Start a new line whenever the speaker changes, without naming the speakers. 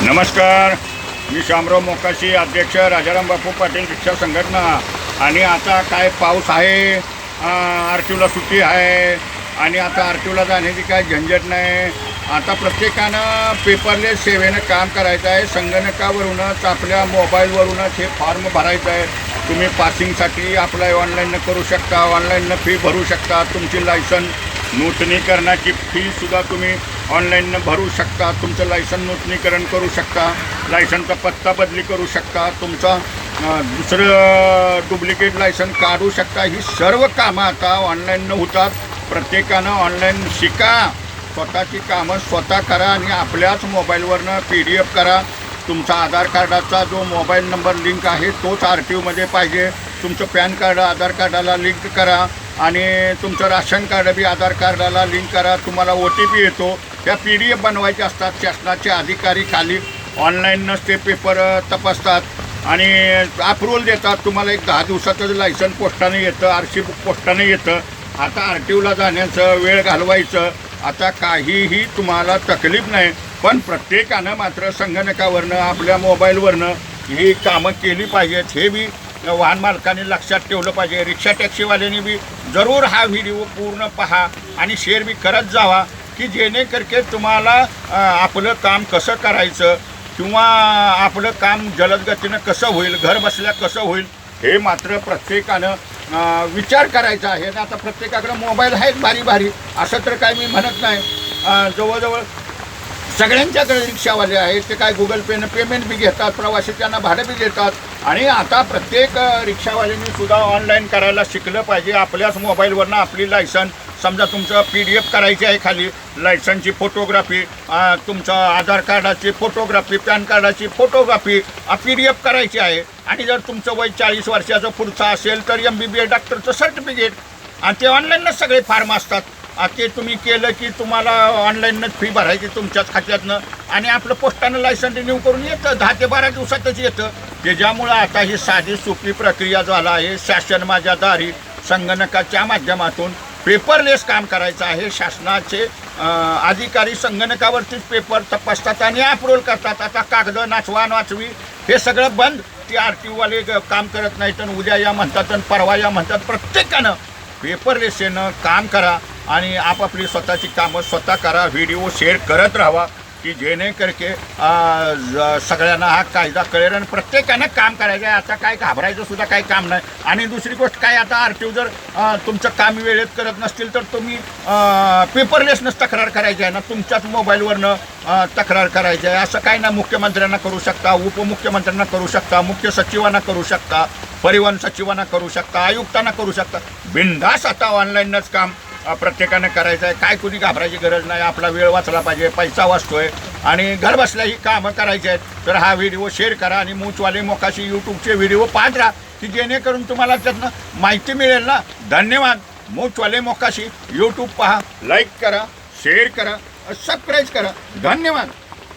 नमस्कार. मी शामराव मोकाशी अध्यक्ष राजाराम बापू पाटील रिक्षा संघटना. आणि आता काय पाऊस आहे? आर टीला सुट्टी आहे. आणि आता आर टीला जाण्याची काय झंझट नाही. आता प्रत्येकानं पेपरलेस सेवेनं काम करायचं आहे. संगणकावरूनच आपल्या मोबाईलवरूनच हे फॉर्म भरायचं आहे. तुम्ही पासिंगसाठी अप्लाय ऑनलाईननं करू शकता. ऑनलाईननं फी भरू शकता. तुमची लायसन नूतनीकरणाची फीसुद्धा तुम्ही ऑनलाईननं भरू शकता तुमचं लायसन नूतनीकरण करू शकता लायसनचा पत्ता बदली करू शकता तुमचा दुसरं डुप्लिकेट लायसन काढू शकता. ही सर्व कामं आता ऑनलाईननं होतात. प्रत्येकानं ऑनलाईन शिका. स्वतःची कामं स्वतः करा आणि आपल्याच मोबाईलवरनं पी डी एफ करा. तुमचा आधार कार्डाचा जो मोबाईल नंबर लिंक आहे तोच आर टी ओमध्ये पाहिजे. तुमचं पॅन कार्ड आधार कार्डाला लिंक करा आणि तुमचं राशन कार्ड बी आधार कार्डाला लिंक करा. तुम्हाला ओ टी पी येतो. त्या पी डी एफ बनवायच्या असतात. शासनाचे अधिकारी खाली ऑनलाईनच ते पेपर तपासतात. आणि अप्रुव्हल देतात. तुम्हाला एक दहा दिवसाचं लायसन पोस्टाने येतं आर सी बुक पोस्टाने येतं. आता आर टी ओला जाण्याचं वेळ घालवायचं. आता काहीही तुम्हाला तकलीफ नाही. पण प्रत्येकानं मात्र संगणकावरनं आपल्या मोबाईलवरनं ही कामं केली पाहिजेत. हे बी वाहन मालकाने लक्षात ठेवलं पाहिजे. रिक्षा टॅक्सीवाल्यांनी बी जरूर हा व्हिडिओ पूर्ण पहा आणि शेअर बी करत जावा. की जेणेकरके तुम्हाला आपलं काम कसं करायचं किंवा आपलं काम जलद गतीनं कसं होईल घर बसल्या कसं होईल हे मात्र प्रत्येकानं विचार करायचा आहे. ना आता प्रत्येकाकडं मोबाईल आहेत भारी भारी असं तर काय मी म्हणत नाही. जवळजवळ सगळ्यांच्याकडे रिक्षावाले आहेत ते काय गुगल पेनं पेमेंट बी घेतात प्रवासी त्यांना भाडं बी देतात. आणि आता प्रत्येक रिक्षावाल्यांनी सुद्धा ऑनलाईन करायला शिकलं पाहिजे. आपल्याच मोबाईलवरनं आपली लायसन समजा तुमचं पी डी एफ करायची आहे खाली लायसनची फोटोग्राफी तुमचं आधार कार्डाची फोटोग्राफी पॅन कार्डाची फोटोग्राफी पी डी एफ करायची आहे. आणि जर तुमचं वय चाळीस वर्षाचं पुढचं असेल तर एम बी बी एस डॉक्टरचं सर्टिफिकेट आणि ते ऑनलाईनच सगळे फार्म असतात. ते तुम्ही केलं की तुम्हाला ऑनलाईनच फी भरायची तुमच्याच खात्यातनं. आणि आपलं पोस्टानं लायसन रिन्यू करून येतं. दहा ते बारा दिवसातच येतं. त्याच्यामुळं आता ही साधी सोपी प्रक्रिया झाला आहे. शासन माझ्या दारी संगणकाच्या माध्यमातून. पेपरलेस काम करायचं आहे. शासनाचे अधिकारी संगणकावरतीच पेपर तपासतात आणि अप्रूव्हल करतात. आता कागद नाचवा नाचवी हे सगळं बंद. ती आर टी ओवाले काम करत नाहीत आणि उद्या या म्हणतात आणि परवा या म्हणतात. प्रत्येकानं पेपरलेस येणं काम करा आणि आपापली स्वतःची कामं स्वतः करा व्हिडिओ शेअर करत राहावा. की जेणे करके सगळ्यांना हा कायदा कळेल आणि प्रत्येकानं काम करायचं आहे. आता काय घाबरायचं सुद्धा काही काम नाही. आणि दुसरी गोष्ट काय आता आर टी ओ जर तुमचं काम वेळेत करत नसतील तर तुम्ही पेपरलेसनच तक्रार करायची आहे ना. तुमच्याच मोबाईलवरनं तक्रार करायची आहे. असं काय ना मुख्यमंत्र्यांना करू शकता उपमुख्यमंत्र्यांना करू शकता मुख्य सचिवांना करू शकता परिवहन सचिवांना करू शकता आयुक्तांना करू शकता. बिनधास आता ऑनलाईनच काम. प्रत्येकानं करायचं आहे काय कुणी घाबरायची गरज नाही. आपला वेळ वाचला पाहिजे. पैसा वाचतोय. आणि घर बसल्या ही कामं करायची आहेत. तर हा व्हिडिओ शेअर करा आणि मूचवाले मोकाशी यूट्यूबचे व्हिडिओ पाहत राहा की जेणेकरून तुम्हाला त्यातनं माहिती मिळेल ना. धन्यवाद. मूचवाले मोकाशी यूट्यूब पहा. लाईक करा शेअर करा सबस्क्राईब करा. धन्यवाद.